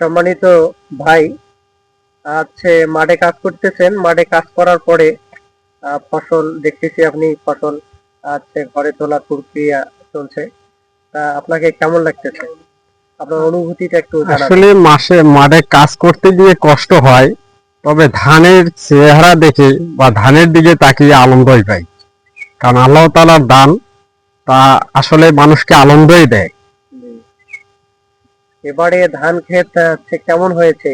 সম্মানিত ভাই আছে মাঠে কাজ করতেছেন। মাঠে কাজ করার পরে ফসল দেখতেছি আপনি, ফসল আছে ঘরে তোলার প্রক্রিয়া চলছে। তা আপনাকে কেমন লাগতেছে? আপনার অনুভূতিটা একটু আসলে মাসে, মাঠে কাজ করতে গিয়ে কষ্ট হয়, তবে ধানের চেহারা দেখে বা ধানের দিকে তাকিয়ে আনন্দই পাই। কারণ আল্লাহ তালার দান, তা আসলে মানুষকে আনন্দই দেয়। এবারে ধান ক্ষেত কেমন হয়েছে?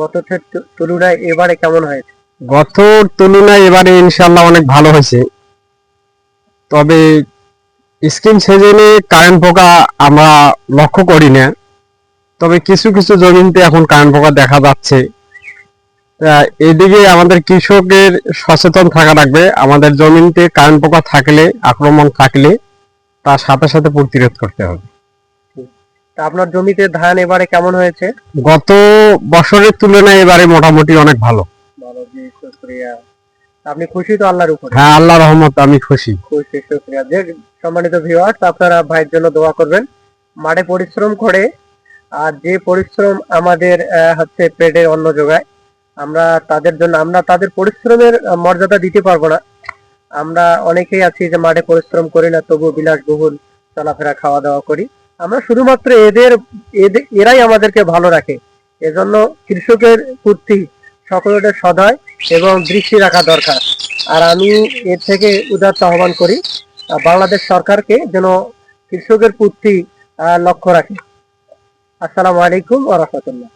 গত তুলনায় এবারে কেমন হয়েছে? গত তুলনায় এবারে ইনশাল্লাহ অনেক ভালো হয়েছে। তবে স্কিন সিজনে কারেন্ট পোকা আমরা লক্ষ্য করি না। তবে কিছু কিছু জমিতে এখন কারেন্ট পোকা দেখা যাচ্ছে। এদিকে আমাদের কৃষকের সচেতন থাকা লাগবে। আমাদের জমিতে কারেন্ট পোকা থাকলে, আক্রমণ থাকলে তার সাথে সাথে প্রতিরোধ করতে হবে। আপনার জমিতে ধান এবারে কেমন হয়েছে? গত বছরের তুলনায় এবারে মোটামুটি অনেক ভালো। আপনি খুশি তো আল্লাহর উপর? হ্যাঁ আল্লাহ রহমত আমি খুশি। খুশি শুক্রিয়া। যে সম্মানিত ভিউয়ার্স আপনারা ভাইয়ের জন্য দোয়া করবেন। মাঠে পরিশ্রম করে আর যে পরিশ্রম আমাদের হচ্ছে পেটের অন্ন যোগায় আমরা তাদের জন্য আমরা তাদের পরিশ্রমের মর্যাদা দিতে পারব না। আমরা অনেকেই আছি যে মাঠে পরিশ্রম করি না তবু বিলাসবহুল চলাফেরা খাওয়া দাওয়া করি। আমরা শুধুমাত্র এদের এরাই আমাদেরকে ভালো রাখে। এজন্য কৃষকের প্রতি সকলের সদয় এবং দৃষ্টি রাখা দরকার। আর আমি এর থেকে উদার আহ্বান করি বাংলাদেশ সরকারকে যেন কৃষকের প্রতি লক্ষ্য রাখে। আসসালামু আলাইকুম ওয়া রাহমাতুল্লাহ।